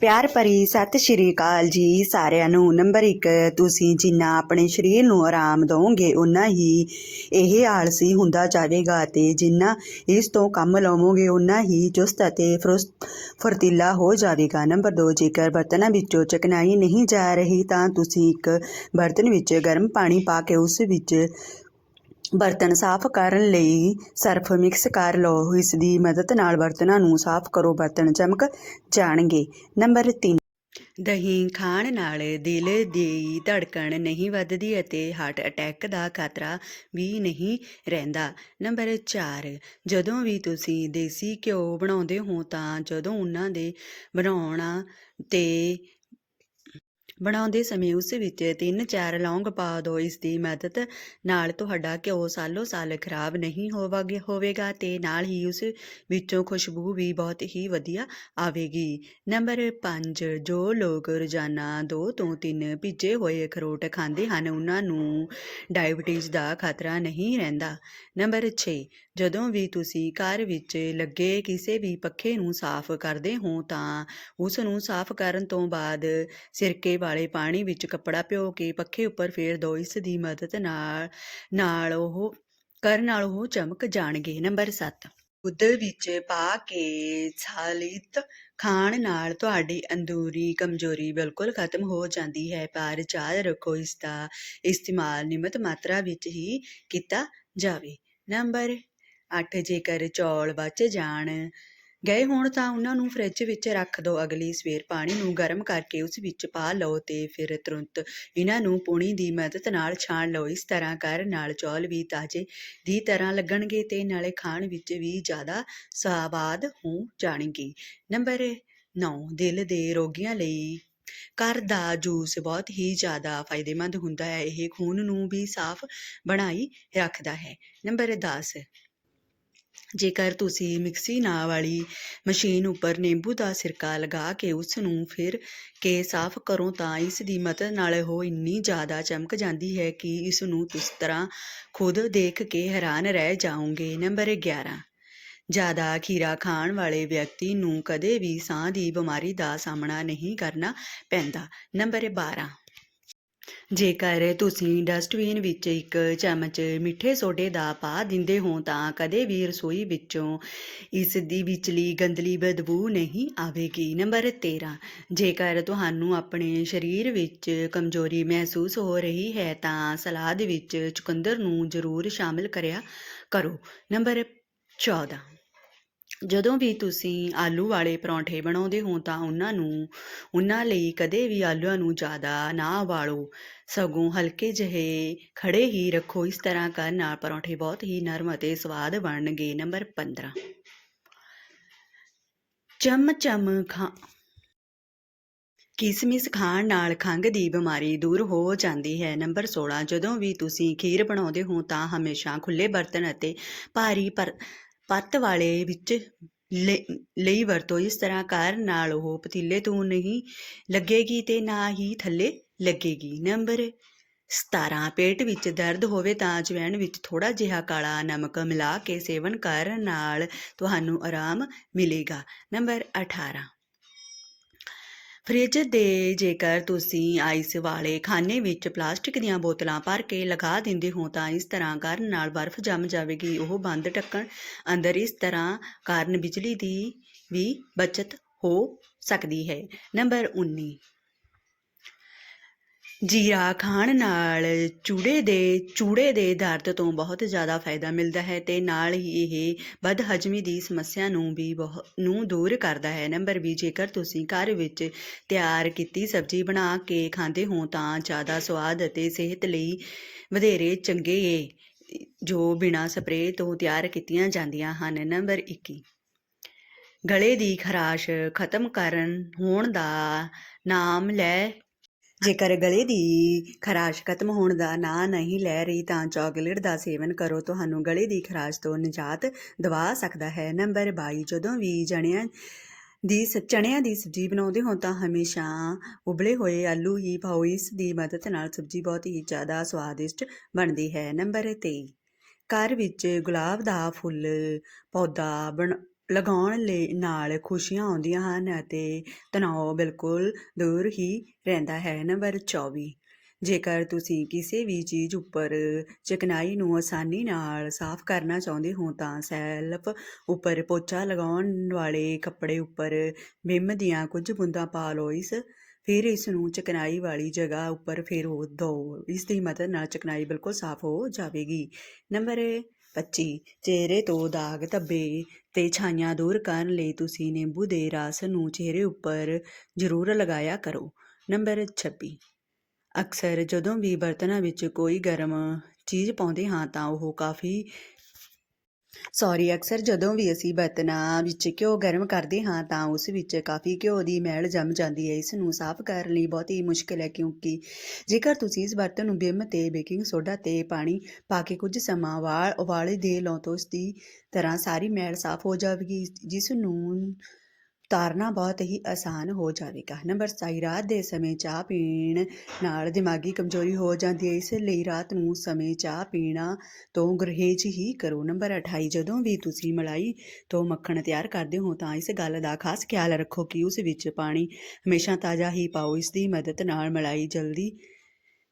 ਪਿਆਰ ਭਰੀ ਸਤਿ ਸ਼੍ਰੀ ਅਕਾਲ ਜੀ ਸਾਰਿਆਂ ਨੂੰ। ਨੰਬਰ 1 ਤੁਸੀਂ ਜਿੰਨਾ ਆਪਣੇ ਸਰੀਰ ਨੂੰ ਆਰਾਮ ਦਿਓਗੇ ਉਨਾ ਹੀ ਇਹ ਆਲਸੀ ਹੁੰਦਾ ਜਾਵੇਗਾ ਤੇ ਜਿੰਨਾ ਇਸ ਤੋਂ ਕੰਮ ਲਵੋਗੇ ਉਨਾ ਹੀ ਚੁਸਤ ਅਤੇ ਫਰੁਸਤ, ਫੁਰਤੀਲਾ ਹੋ ਜਾਵੇਗਾ। ਨੰਬਰ 2 ਜੇਕਰ ਬਰਤਨਾਂ ਵਿੱਚੋਂ ਚਕਨਾਈ ਨਹੀਂ ਜਾ ਰਹੀ ਤਾਂ ਤੁਸੀਂ ਇੱਕ ਬਰਤਨ ਵਿੱਚ ਗਰਮ ਪਾਣੀ ਪਾ ਕੇ ਉਸ ਵਿੱਚ ਬਰਤਨ ਸਾਫ਼ ਕਰਨ ਲਈ ਸਰਫ ਮਿਕਸ ਕਰ ਲਓ। ਇਸ ਦੀ ਮਦਦ ਨਾਲ ਬਰਤਨਾਂ ਨੂੰ ਸਾਫ਼ ਕਰੋ। ਬਰਤਨ ਚਮਕ ਜਾਣਗੇ। ਨੰਬਰ 3 ਦਹੀਂ ਖਾਣ ਨਾਲ ਦਿਲ ਦੀ ਧੜਕਣ ਨਹੀਂ ਵੱਧਦੀ ਅਤੇ ਹਾਰਟ ਅਟੈਕ ਦਾ ਖਤਰਾ ਵੀ ਨਹੀਂ ਰਹਿੰਦਾ। ਨੰਬਰ 4 ਜਦੋਂ ਵੀ ਤੁਸੀਂ ਦੇਸੀ ਘਿਓ ਬਣਾਉਂਦੇ ਹੋ ਤਾਂ ਜਦੋਂ ਉਹਨਾਂ ਦੇ ਬਣਾਉਣਾ ਤੇ ਬਣਾਉਂਦੇ ਸਮੇਂ ਉਸ ਵਿੱਚ ਤਿੰਨ ਚਾਰ ਲੌਂਗ ਪਾ ਦਿਓ। ਇਸ ਦੀ ਮਦਦ ਨਾਲ ਤੁਹਾਡਾ ਘਿਓ ਸਾਲੋ ਸਾਲ ਖਰਾਬ ਨਹੀਂ ਹੋਵਾਗੇ ਹੋਵੇਗਾ ਤੇ ਨਾਲ ਹੀ ਉਸ ਵਿੱਚੋਂ ਖੁਸ਼ਬੂ ਵੀ ਬਹੁਤ ਹੀ ਵਧੀਆ ਆਵੇਗੀ। ਨੰਬਰ 5 ਜੋ ਲੋਕ ਰੋਜ਼ਾਨਾ 2 ਤੋਂ 3 ਭਿੱਜੇ ਹੋਏ ਅਖਰੋਟ ਖਾਂਦੇ ਹਨ, ਉਹਨਾਂ ਨੂੰ ਡਾਇਬਟੀਜ਼ ਦਾ ਖਤਰਾ ਨਹੀਂ ਰਹਿੰਦਾ। ਨੰਬਰ 6 ਜਦੋਂ ਵੀ ਤੁਸੀਂ ਘਰ ਵਿੱਚ ਲੱਗੇ ਕਿਸੇ ਵੀ ਪੱਖੇ ਨੂੰ ਸਾਫ਼ ਕਰਦੇ ਹੋ ਤਾਂ ਉਸ ਨੂੰ ਸਾਫ਼ ਕਰਨ ਤੋਂ ਬਾਅਦ ਸਿਰਕੇ ਵਾਲੇ ਪਾਣੀ ਵਿੱਚ ਕੱਪੜਾ ਭਿਓ ਕੇ ਪੱਖੇ ਉੱਪਰ ਫੇਰ ਦਿਓ ਇਸ ਦੀ ਮਦਦ ਨਾਲ ਨਾਲ ਉਹ, ਕਰਨ ਨਾਲ ਉਹ ਚਮਕ ਜਾਣਗੇ। ਨੰਬਰ 7 ਦੁੱਧ ਵਿੱਚ ਪਾ ਕੇ ਸਾਲਿਤ ਖਾਣ ਨਾਲ ਤੁਹਾਡੀ ਅੰਦਰੂਨੀ ਕਮਜ਼ੋਰੀ ਬਿਲਕੁਲ ਖਤਮ ਹੋ ਜਾਂਦੀ ਹੈ, ਪਰ ਯਾਦ ਰੱਖੋ ਇਸ ਦਾ ਇਸਤੇਮਾਲ ਨਿਯਮਤ ਮਾਤਰਾ ਵਿੱਚ ਹੀ ਕੀਤਾ ਜਾਵੇ। ਨੰਬਰ 8 ਜੇਕਰ ਚੌਲ ਬਚ ਜਾਣ। ਗਏ ਹੋਣ ਤਾਂ ਉਹਨਾਂ ਨੂੰ ਫ੍ਰਿਜ ਵਿੱਚ ਰੱਖ ਦਿਓ ਅਗਲੀ ਸਵੇਰ ਪਾਣੀ ਨੂੰ ਗਰਮ ਕਰਕੇ ਉਸ ਵਿੱਚ ਪਾ ਲਓ ਤੇ ਫਿਰ ਤੁਰੰਤ ਇਹਨਾਂ ਨੂੰ ਪੂਣੀ ਦੀ ਮਦਦ ਨਾਲ ਛਾਣ ਲਓ। ਇਸ ਤਰ੍ਹਾਂ ਕਰਨ ਨਾਲ ਚੌਲ ਵੀ ਤਾਜ਼ੇ ਦੀ ਤਰ੍ਹਾਂ ਲੱਗਣਗੇ ਤੇ ਨਾਲੇ ਖਾਣ ਵਿੱਚ ਵੀ ਜ਼ਿਆਦਾ ਸਵਾਦ ਹੋ ਜਾਣਗੇ। ਨੰਬਰ 9 ਦਿਲ ਦੇ ਰੋਗੀਆਂ ਲਈ। ਘਰ ਦਾ ਜੂਸ ਬਹੁਤ ਹੀ ਜ਼ਿਆਦਾ ਫਾਇਦੇਮੰਦ ਹੁੰਦਾ ਹੈ। ਇਹ ਖੂਨ ਨੂੰ ਵੀ ਸਾਫ਼ ਬਣਾਈ ਰੱਖਦਾ ਹੈ। ਨੰਬਰ 10 ਜੇਕਰ ਤੁਸੀਂ ਮਿਕਸੀ ਨਾ ਵਾਲੀ ਮਸ਼ੀਨ ਉੱਪਰ ਨਿੰਬੂ ਦਾ ਸਿਰਕਾ ਲਗਾ ਕੇ ਉਸ ਨੂੰ ਫਿਰ ਕੇ ਸਾਫ਼ ਕਰੋ ਤਾਂ ਇਸ ਦੀ ਮਦਦ ਨਾਲ ਉਹ ਇੰਨੀ ਜ਼ਿਆਦਾ ਚਮਕ ਜਾਂਦੀ ਹੈ ਕਿ ਇਸ ਨੂੰ ਇਸ ਤਰ੍ਹਾਂ ਖੁਦ ਦੇਖ ਕੇ ਹੈਰਾਨ ਰਹਿ ਜਾਓਗੇ। ਨੰਬਰ 11 ਜ਼ਿਆਦਾ ਖੀਰਾ ਖਾਣ ਵਾਲੇ ਵਿਅਕਤੀ ਨੂੰ ਕਦੇ ਵੀ ਸਾਹ ਦੀ ਬਿਮਾਰੀ ਦਾ ਸਾਹਮਣਾ ਨਹੀਂ ਕਰਨਾ ਪੈਂਦਾ। ਨੰਬਰ 12 ਜੇਕਰ ਤੁਸੀਂ ਡਸਟਬਿਨ ਵਿੱਚ ਇੱਕ ਚਮਚ ਮਿੱਠੇ ਸੋਡੇ ਦਾ ਪਾ ਦਿੰਦੇ ਹੋ, ਤਾਂ ਕਦੇ ਵੀ ਰਸੋਈ ਵਿੱਚੋਂ ਇਸ ਦੀ ਵਿਚਲੀ ਗੰਦਲੀ ਬਦਬੂ ਨਹੀਂ ਆਵੇਗੀ। ਨੰਬਰ 13 ਜੇਕਰ ਤੁਹਾਨੂੰ ਆਪਣੇ ਸਰੀਰ ਵਿੱਚ ਕਮਜ਼ੋਰੀ ਮਹਿਸੂਸ ਹੋ ਰਹੀ ਹੈ, ਤਾਂ ਸਲਾਦ ਵਿੱਚ ਚੁਕੰਦਰ ਨੂੰ ਜ਼ਰੂਰ ਸ਼ਾਮਿਲ ਕਰਿਆ ਕਰੋ। ਨੰਬਰ 14 ਜਦੋਂ ਵੀ ਤੁਸੀਂ ਆਲੂ ਵਾਲੇ ਪਰੌਂਠੇ ਬਣਾਉਂਦੇ ਹੋ ਤਾਂ ਉਹਨਾਂ ਨੂੰ, ਉਹਨਾਂ ਲਈ ਕਦੇ ਵੀ ਆਲੂਆਂ ਨੂੰ ਜ਼ਿਆਦਾ ਨਾ ਉਬਾਲੋ ਸਗੋਂ ਹਲਕੇ ਜਿਹੇ ਖੜੇ ਹੀ ਰੱਖੋ। ਇਸ ਤਰ੍ਹਾਂ ਕਰਨ ਨਾਲ ਪਰੌਂਠੇ ਬਹੁਤ ਹੀ ਨਰਮ ਅਤੇ ਸਵਾਦ ਬਣਨਗੇ। ਨੰਬਰ 15 ਚਮ ਚਮ ਖਾ, ਕਿਸਮਿਸ ਖਾਣ ਨਾਲ ਖੰਘ ਦੀ ਬਿਮਾਰੀ ਦੂਰ ਹੋ ਜਾਂਦੀ ਹੈ। ਨੰਬਰ 16 ਜਦੋਂ ਵੀ ਤੁਸੀਂ ਖੀਰ ਬਣਾਉਂਦੇ ਹੋ ਤਾਂ ਹਮੇਸ਼ਾ ਖੁੱਲੇ ਬਰਤਨ ਅਤੇ ਭਾਰੀ ਪਰ ਪੱਤ ਵਾਲੇ ਵਿੱਚ ਲ- ਲਈ ਵਰਤੋ ਇਸ ਤਰ੍ਹਾਂ ਕਰਨ ਨਾਲ ਉਹ ਪਤੀਲੇ ਤੋਂ ਨਹੀਂ ਲੱਗੇਗੀ ਤੇ ਨਾ ਹੀ ਥੱਲੇ ਲੱਗੇਗੀ। ਨੰਬਰ 17 ਪੇਟ ਵਿੱਚ ਦਰਦ ਹੋਵੇ ਤਾਂ ਜਵੈਣ ਵਿੱਚ ਥੋੜਾ ਜਿਹਾ ਕਾਲਾ ਨਮਕ ਮਿਲਾ ਕੇ ਸੇਵਨ ਕਰਨ ਨਾਲ ਤੁਹਾਨੂੰ ਆਰਾਮ ਮਿਲੇਗਾ। ਨੰਬਰ 18 ਫ੍ਰਿਜ ਦੇ ਜੇਕਰ ਤੁਸੀਂ ਆਈਸ ਵਾਲੇ ਖਾਨੇ ਵਿੱਚ ਪਲਾਸਟਿਕ ਦੀਆਂ ਬੋਤਲਾਂ ਭਰ ਕੇ ਲਗਾ ਦਿੰਦੇ ਹੋ ਤਾਂ ਇਸ ਤਰ੍ਹਾਂ ਕਰਨ ਨਾਲ ਬਰਫ਼ ਜੰਮ ਜਾਵੇਗੀ। ਉਹ ਬੰਦ ਢੱਕਣ ਅੰਦਰ ਇਸ ਤਰ੍ਹਾਂ ਕਾਰਨ ਬਿਜਲੀ ਦੀ ਵੀ ਬਚਤ ਹੋ ਸਕਦੀ ਹੈ। ਨੰਬਰ 19 ਜੀਰਾ ਖਾਣ ਨਾਲ ਚੂੜੇ ਦੇ ਚੂੜੇ ਦੇ ਦਰਦ ਤੋਂ ਬਹੁਤ ਜ਼ਿਆਦਾ ਫਾਇਦਾ ਮਿਲਦਾ ਹੈ ਤੇ ਨਾਲ ਹੀ ਇਹ ਬਦਹਜਮੀ ਦੀ ਸਮੱਸਿਆ ਨੂੰ ਵੀ ਬਹੁਤ ਨੂੰ ਦੂਰ ਕਰਦਾ ਹੈ। ਨੰਬਰ 20 ਜੇਕਰ ਤੁਸੀਂ ਘਰ ਵਿੱਚ ਤਿਆਰ ਕੀਤੀ ਸਬਜ਼ੀ ਬਣਾ ਕੇ ਖਾਂਦੇ ਹੋ ਤਾਂ ਜ਼ਿਆਦਾ ਸਵਾਦ ਅਤੇ ਸਿਹਤ ਲਈ ਵਧੇਰੇ ਚੰਗੇ ਏ ਜੋ ਬਿਨਾਂ ਸਪਰੇਅ ਤੋਂ ਤਿਆਰ ਕੀਤੀਆਂ ਜਾਂਦੀਆਂ ਹਨ। ਨੰਬਰ 21 ਗਲੇ ਦੀ ਖਰਾਸ਼ ਖਤਮ ਕਰਨ ਹੋਣ ਦਾ ਨਾਮ ਲੈ ਜੇਕਰ ਗਲੇ ਦੀ ਖਰਾਸ਼ ਖਤਮ ਹੋਣ ਦਾ ਨਾਂ ਨਹੀਂ ਲੈ ਰਹੀ ਤਾਂ ਚਾਕਲੇਟ ਦਾ ਸੇਵਨ ਕਰੋ। ਤੁਹਾਨੂੰ ਗਲੇ ਦੀ ਖਰਾਸ਼ ਤੋਂ ਨਿਜਾਤ ਦਵਾ ਸਕਦਾ ਹੈ। ਨੰਬਰ 22 ਜਦੋਂ ਵੀ ਜਣਿਆਂ ਦੀ ਸ- ਚਣਿਆਂ ਦੀ ਸਬਜ਼ੀ ਬਣਾਉਂਦੇ ਹੋ ਤਾਂ ਹਮੇਸ਼ਾ ਉਬਲੇ ਹੋਏ ਆਲੂ ਹੀ ਪਾਓ। ਇਸ ਦੀ ਮਦਦ ਨਾਲ ਸਬਜ਼ੀ ਬਹੁਤ ਹੀ ਜ਼ਿਆਦਾ ਸਵਾਦਿਸ਼ਟ ਬਣਦੀ ਹੈ। ਨੰਬਰ 23 ਘਰ ਵਿੱਚ ਗੁਲਾਬ ਦਾ ਫੁੱਲ ਪੌਦਾ ਬਣ ਲਗਾਉਣ ਲਈ ਨਾਲ ਖੁਸ਼ੀਆਂ ਆਉਂਦੀਆਂ ਹਨ ਅਤੇ ਤਣਾਅ ਬਿਲਕੁਲ ਦੂਰ ਹੀ ਰਹਿੰਦਾ ਹੈ। ਨੰਬਰ 24 ਜੇਕਰ ਤੁਸੀਂ ਕਿਸੇ ਵੀ ਚੀਜ਼ ਉੱਪਰ ਚਿਕਨਾਈ ਨੂੰ ਆਸਾਨੀ ਨਾਲ ਸਾਫ਼ ਕਰਨਾ ਚਾਹੁੰਦੇ ਹੋ, ਤਾਂ ਸੈਲਫ ਉੱਪਰ ਪੋਚਾ ਲਗਾਉਣ ਵਾਲੇ ਕੱਪੜੇ ਉੱਪਰ ਵਿਮ ਦੀਆਂ ਕੁਝ ਬੂੰਦਾਂ ਪਾ ਲਓ। ਇਸ, ਫਿਰ ਇਸ ਨੂੰ ਚਿਕਨਾਈ ਵਾਲੀ ਜਗ੍ਹਾ ਉੱਪਰ ਫੇਰੋ ਦਿਓ ਇਸ ਦੀ ਮਦਦ ਨਾਲ ਚਕਨਾਈ ਬਿਲਕੁਲ ਸਾਫ਼ ਹੋ ਜਾਵੇਗੀ। ਨੰਬਰ 25 ਚਿਹਰੇ ਤੋਂ ਦਾਗ ਧੱਬੇ, ਤੇ ਛਾਈਆਂ ਦੂਰ ਕਰਨ ਲਈ ਤੁਸੀਂ ਨਿੰਬੂ ਦੇ ਰਸ ਨੂੰ ਚਿਹਰੇ ਉੱਪਰ ਜ਼ਰੂਰ ਲਗਾਇਆ ਕਰੋ। ਨੰਬਰ 26 ਅਕਸਰ ਜਦੋਂ ਵੀ ਬਰਤਨਾਂ ਵਿੱਚ ਕੋਈ ਗਰਮ ਚੀਜ਼ ਪਾਉਂਦੇ ਹਾਂ ਤਾਂ ਉਹ ਕਾਫੀ ਸੌਰੀ ਅਕਸਰ ਜਦੋਂ ਵੀ ਅਸੀਂ ਬਰਤਨਾਂ ਵਿੱਚ ਘਿਓ ਗਰਮ ਕਰਦੇ ਹਾਂ ਤਾਂ ਉਸ ਵਿੱਚ ਕਾਫੀ ਘਿਓ ਦੀ ਮੈਲ ਜੰਮ ਜਾਂਦੀ ਹੈ। ਇਸ ਨੂੰ ਸਾਫ਼ ਕਰਨ ਲਈ ਬਹੁਤ ਹੀ ਮੁਸ਼ਕਿਲ ਹੈ ਕਿਉਂਕਿ ਜੇਕਰ ਤੁਸੀਂ ਇਸ ਬਰਤਨ ਨੂੰ ਵਿਮ ਤੇ ਬੇਕਿੰਗ ਸੋਡਾ ਤੇ ਪਾਣੀ ਪਾ ਕੇ ਕੁਝ ਸਮਾਂ ਵਾਲ ਉਬਾਲੇ ਦੇ ਲਓ ਤਾਂ ਉਸ ਦੀ ਤਰ੍ਹਾਂ ਸਾਰੀ ਮੈਲ ਸਾਫ਼ ਹੋ ਜਾਵੇਗੀ, ਜਿਸ ਨੂੰ ਤਾਰਨਾ ਬਹੁਤ ਹੀ ਆਸਾਨ ਹੋ ਜਾਵੇਗਾ। ਨੰਬਰ 27 ਰਾਤ ਦੇ ਸਮੇਂ ਚਾਹ ਪੀਣ ਨਾਲ ਦਿਮਾਗੀ ਕਮਜ਼ੋਰੀ ਹੋ ਜਾਂਦੀ ਹੈ, ਇਸ ਲਈ ਰਾਤ ਨੂੰ ਸਮੇਂ ਚਾਹ ਪੀਣਾ ਤੋਂ ਗੁਰੇਜ਼ ਹੀ ਕਰੋ। ਨੰਬਰ 28 ਜਦੋਂ ਵੀ ਤੁਸੀਂ ਮਲਾਈ ਤੋਂ ਮੱਖਣ ਤਿਆਰ ਕਰਦੇ ਹੋ ਤਾਂ ਇਸ ਗੱਲ ਦਾ ਖਾਸ ਖਿਆਲ ਰੱਖੋ ਕਿ ਉਸ ਵਿੱਚ ਪਾਣੀ ਹਮੇਸ਼ਾ ਤਾਜ਼ਾ ਹੀ ਪਾਓ। ਇਸ ਦੀ ਮਦਦ ਨਾਲ ਮਲਾਈ ਜਲਦੀ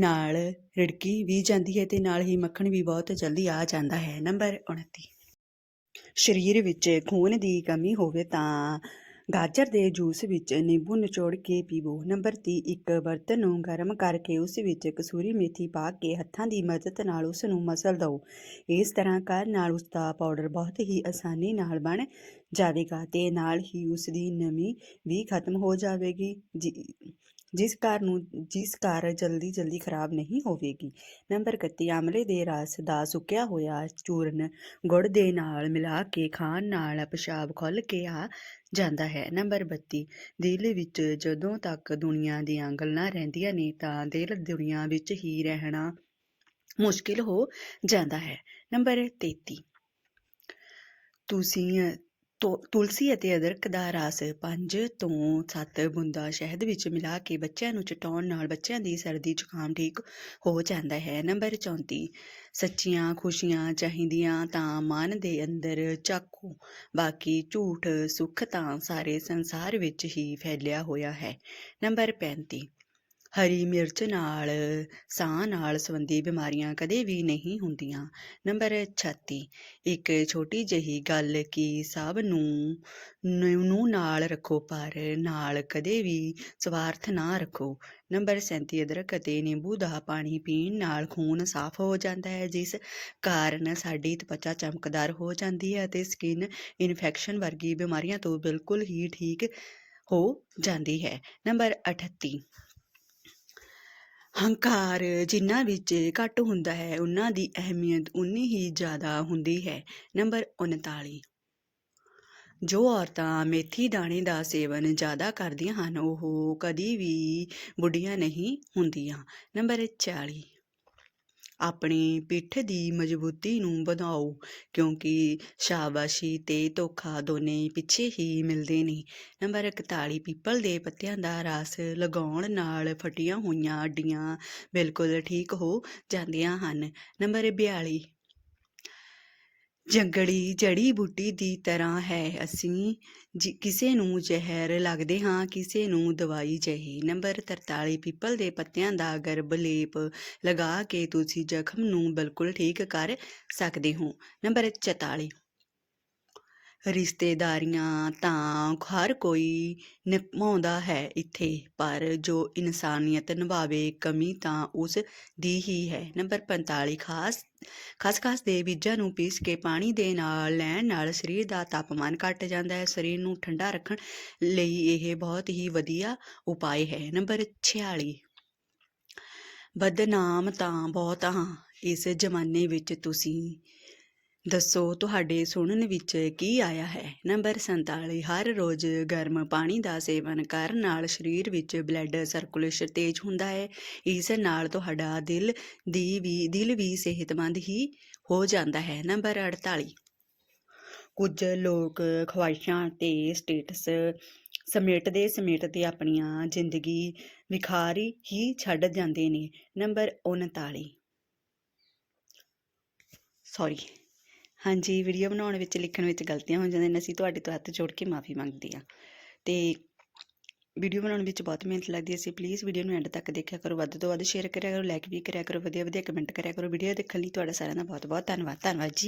ਨਾਲ ਰਿੜਕੀ ਵੀ ਜਾਂਦੀ ਹੈ ਤੇ ਨਾਲ ਹੀ ਮੱਖਣ ਵੀ ਬਹੁਤ ਜਲਦੀ ਆ ਜਾਂਦਾ ਹੈ। ਨੰਬਰ 29 ਸਰੀਰ ਵਿੱਚ ਖੂਨ ਦੀ ਕਮੀ ਹੋਵੇ ਤਾਂ ਗਾਜਰ ਦੇ ਜੂਸ ਵਿੱਚ ਨਿੰਬੂ ਨਿਚੋੜ ਕੇ ਪੀਵੋ। ਨੰਬਰ 30 ਇੱਕ ਬਰਤਨ ਨੂੰ ਗਰਮ ਕਰਕੇ ਉਸ ਵਿੱਚ ਕਸੂਰੀ ਮੇਥੀ ਪਾ ਕੇ ਹੱਥਾਂ ਦੀ ਮਦਦ ਨਾਲ ਉਸ ਨੂੰ ਮਸਲ ਦਿਓ। ਇਸ ਤਰ੍ਹਾਂ ਕਰਨ ਨਾਲ ਉਸ ਦਾ ਪਾਊਡਰ ਬਹੁਤ ਹੀ ਆਸਾਨੀ ਨਾਲ ਬਣ ਜਾਵੇਗਾ ਤੇ ਨਾਲ ਹੀ ਉਸ ਦੀ ਨਮੀ ਵੀ ਖਤਮ ਹੋ ਜਾਵੇਗੀ। ਜੀ ਜਿਸ ਕਾਰ ਨੂੰ, ਜਿਸ ਕਾਰ ਜਲਦੀ ਜਲਦੀ ਖਰਾਬ ਨਹੀਂ ਹੋਵੇਗੀ। ਨੰਬਰ 31 ਆਮਲੇ ਦੇ ਰਸ ਦਾ ਸੁੱਕਿਆ ਹੋਇਆ ਚੂਰਨ ਗੁੜ ਦੇ ਨਾਲ ਮਿਲਾ ਕੇ ਖਾਣ ਨਾਲ ਪਿਸ਼ਾਬ ਖੁੱਲ੍ਹ ਕੇ ਆ ਜਾਂਦਾ ਹੈ। ਨੰਬਰ 32 ਦਿਲ ਵਿੱਚ ਜਦੋਂ ਤੱਕ ਦੁਨੀਆ ਦੀਆਂ ਗੱਲਾਂ ਰਹਿੰਦੀਆਂ ਨੇ ਤਾਂ ਦਿਲ ਦੁਨੀਆ ਵਿੱਚ ਹੀ ਰਹਿਣਾ ਮੁਸ਼ਕਿਲ ਹੋ ਜਾਂਦਾ ਹੈ। ਨੰਬਰ 33 ਤੁਸੀਂ ਤੁਲਸੀ ਅਤੇ ਅਦਰਕ ਦਾ ਰਸ 5 ਤੋਂ 7 ਬੂੰਦਾਂ ਸ਼ਹਿਦ ਵਿੱਚ ਮਿਲਾ ਕੇ ਬੱਚਿਆਂ ਨੂੰ ਚਟਾਉਣ ਨਾਲ ਬੱਚਿਆਂ ਦੀ ਸਰਦੀ ਜ਼ੁਕਾਮ ਠੀਕ ਹੋ ਜਾਂਦਾ ਹੈ। ਨੰਬਰ 34 ਸੱਚੀਆਂ ਖੁਸ਼ੀਆਂ ਚਾਹੀਦੀਆਂ ਤਾਂ ਮਨ ਦੇ ਅੰਦਰ ਚਾਕੂ, ਬਾਕੀ ਝੂਠ ਸੁੱਖ ਤਾਂ ਸਾਰੇ ਸੰਸਾਰ ਵਿੱਚ ਹੀ ਫੈਲਿਆ ਹੋਇਆ ਹੈ। ਨੰਬਰ 35 ਹਰੀ ਮਿਰਚ ਨਾਲ, ਸਾਹ ਨਾਲ ਸੰਬੰਧੀ ਬਿਮਾਰੀਆਂ ਕਦੇ ਵੀ ਨਹੀਂ ਹੁੰਦੀਆਂ। ਨੰਬਰ 36 ਇੱਕ ਛੋਟੀ ਜਿਹੀ ਗੱਲ ਕਿ ਸਭ ਨੂੰ ਨੂੰ ਨਾਲ ਰੱਖੋ, ਪਰ ਨਾਲ ਕਦੇ ਵੀ ਸਵਾਰਥ ਨਾ ਰੱਖੋ। ਨੰਬਰ 37 ਅਦਰਕ ਅਤੇ ਨਿੰਬੂ ਦਾ ਪਾਣੀ ਪੀਣ ਨਾਲ ਖੂਨ ਸਾਫ਼ ਹੋ ਜਾਂਦਾ ਹੈ, ਜਿਸ ਕਾਰਨ ਸਾਡੀ ਤਪਚਾ ਚਮਕਦਾਰ ਹੋ ਜਾਂਦੀ ਹੈ ਅਤੇ ਸਕਿਨ ਇਨਫੈਕਸ਼ਨ ਵਰਗੀ ਬਿਮਾਰੀਆਂ ਤੋਂ ਬਿਲਕੁਲ ਹੀ ਠੀਕ ਹੋ ਜਾਂਦੀ ਹੈ। ਨੰਬਰ 38 ਹੰਕਾਰ ਜਿਨ੍ਹਾਂ ਵਿੱਚ ਘੱਟ ਹੁੰਦਾ ਹੈ, ਉਹਨਾਂ ਦੀ ਅਹਿਮੀਅਤ ਉਨੀ ਹੀ ਜ਼ਿਆਦਾ ਹੁੰਦੀ ਹੈ। ਨੰਬਰ 39 ਜੋ ਔਰਤਾਂ ਮੇਥੀ ਦਾਣੇ ਦਾ ਸੇਵਨ ਜ਼ਿਆਦਾ ਕਰਦੀਆਂ ਹਨ, ਉਹ ਕਦੀ ਵੀ ਬੁੱਢੀਆਂ ਨਹੀਂ ਹੁੰਦੀਆਂ। ਨੰਬਰ 40 ਆਪਣੀ ਪਿੱਠ ਦੀ ਮਜ਼ਬੂਤੀ ਨੂੰ ਵਧਾਓ, ਕਿਉਂਕਿ ਸ਼ਾਬਾਸ਼ੀ ਤੇ ਧੋਖਾ ਦੋਨੇ ਪਿੱਛੇ ਹੀ ਮਿਲਦੇ ਨੇ। ਨੰਬਰ 41 ਪੀਪਲ ਦੇ ਪੱਤਿਆਂ ਦਾ ਰਸ ਲਗਾਉਣ ਨਾਲ ਫਟੀਆਂ ਹੋਈਆਂ ਅੱਡੀਆਂ ਬਿਲਕੁਲ ਠੀਕ ਹੋ ਜਾਂਦੀਆਂ ਹਨ। ਨੰਬਰ 42 ਜੰਗਲੀ ਜੜੀ ਬੂਟੀ ਦੀ ਤਰ੍ਹਾਂ ਹੈ ਅਸੀਂ। ਜਿ- ਕਿਸੇ ਨੂੰ ਜ਼ਹਿਰ ਲੱਗਦੇ ਹਾਂ, ਕਿਸੇ ਨੂੰ ਦਵਾਈ ਜਿਹੀ। ਨੰਬਰ 43 ਪੀਪਲ ਦੇ ਪੱਤਿਆਂ ਦਾ ਗਰਭ ਲੇਪ ਲਗਾ ਕੇ ਤੁਸੀਂ ਜ਼ਖਮ ਨੂੰ ਬਿਲਕੁਲ ਠੀਕ ਕਰ ਸਕਦੇ ਹੋ। ਨੰਬਰ 44 ਰਿਸ਼ਤੇਦਾਰੀਆਂ ਤਾਂ ਹਰ ਕੋਈ ਨਿਭਾਉਂਦਾ ਹੈ ਇੱਥੇ, ਪਰ ਜੋ ਇਨਸਾਨੀਅਤ ਨਿਭਾਵੇ ਕਮੀ ਤਾਂ ਉਸ ਦੀ ਹੀ ਹੈ। ਨੰਬਰ 45 ਖਾਸ, ਖਸਖਸ ਦੇ ਬੀਜਾਂ ਨੂੰ ਪੀਸ ਕੇ ਪਾਣੀ ਦੇ ਨਾਲ, ਲੈਣ ਨਾਲ ਸਰੀਰ ਦਾ ਤਾਪਮਾਨ ਘਟ ਜਾਂਦਾ ਹੈ। ਸਰੀਰ ਨੂੰ ਠੰਡਾ ਰੱਖਣ ਲਈ ਇਹ ਬਹੁਤ ਹੀ ਵਧੀਆ ਉਪਾਅ ਹੈ। ਨੰਬਰ 46 ਬਦਨਾਮ ਤਾਂ ਬਹੁਤ ਹਾਂ। ਇਸ ਜ਼ਮਾਨੇ ਵਿੱਚ ਤੁਸੀਂ ਦੱਸੋ, ਤੁਹਾਡੇ ਸੁਣਨ ਵਿੱਚ ਕੀ ਆਇਆ ਹੈ? ਨੰਬਰ 47 ਹਰ ਰੋਜ਼ ਗਰਮ ਪਾਣੀ ਦਾ ਸੇਵਨ ਕਰਨ ਨਾਲ ਸਰੀਰ ਵਿੱਚ ਬਲੱਡ ਸਰਕੂਲੇਸ਼ਨ ਤੇਜ਼ ਹੁੰਦਾ ਹੈ। ਇਸ ਨਾਲ ਤੁਹਾਡਾ ਦਿਲ ਦੀ ਵੀ, ਦਿਲ ਵੀ ਸਿਹਤਮੰਦ ਹੀ ਹੋ ਜਾਂਦਾ ਹੈ। ਨੰਬਰ 48 ਕੁਝ ਲੋਕ ਖਵਾਇਸ਼ਾਂ ਤੇ ਸਟੇਟਸ ਸਮੇਟਦੇ ਸਮੇਟਦੇ ਆਪਣੀਆਂ ਜ਼ਿੰਦਗੀ ਵਿਖਾਰੀ ਹੀ ਛੱਡ ਜਾਂਦੇ ਨੇ। Number 39 sorry. ਹਾਂਜੀ ਵੀਡੀਓ ਬਣਾਉਣ ਵਿੱਚ, ਲਿਖਣ ਵਿੱਚ ਗਲਤੀਆਂ ਹੋ ਜਾਂਦੀਆਂ ਨੇ, ਅਸੀਂ ਤੁਹਾਡੇ ਤੋਂ ਹੱਥ ਜੋੜ ਕੇ ਮਾਫੀ ਮੰਗਦੇ ਹਾਂ। ਤੇ ਵੀਡੀਓ ਬਣਾਉਣ ਵਿੱਚ ਬਹੁਤ ਮਿਹਨਤ ਲੱਗਦੀ ਹੈ ਸੀ ਪਲੀਜ਼ ਵੀਡੀਓ ਨੂੰ ਐਂਡ ਤੱਕ ਦੇਖਿਆ ਕਰੋ, ਵੱਧ ਤੋਂ ਵੱਧ ਸ਼ੇਅਰ ਕਰਿਆ ਕਰੋ ਲਾਈਕ ਵੀ ਕਰਿਆ ਕਰੋ ਵਧੀਆ ਵਧੀਆ ਕਮੈਂਟ ਕਰਿਆ ਕਰੋ ਵੀਡੀਓ ਦੇਖਣ ਲਈ ਤੁਹਾਡਾ ਸਾਰਿਆਂ ਦਾ ਬਹੁਤ ਬਹੁਤ ਧੰਨਵਾਦ ਧੰਨਵਾਦ ਜੀ।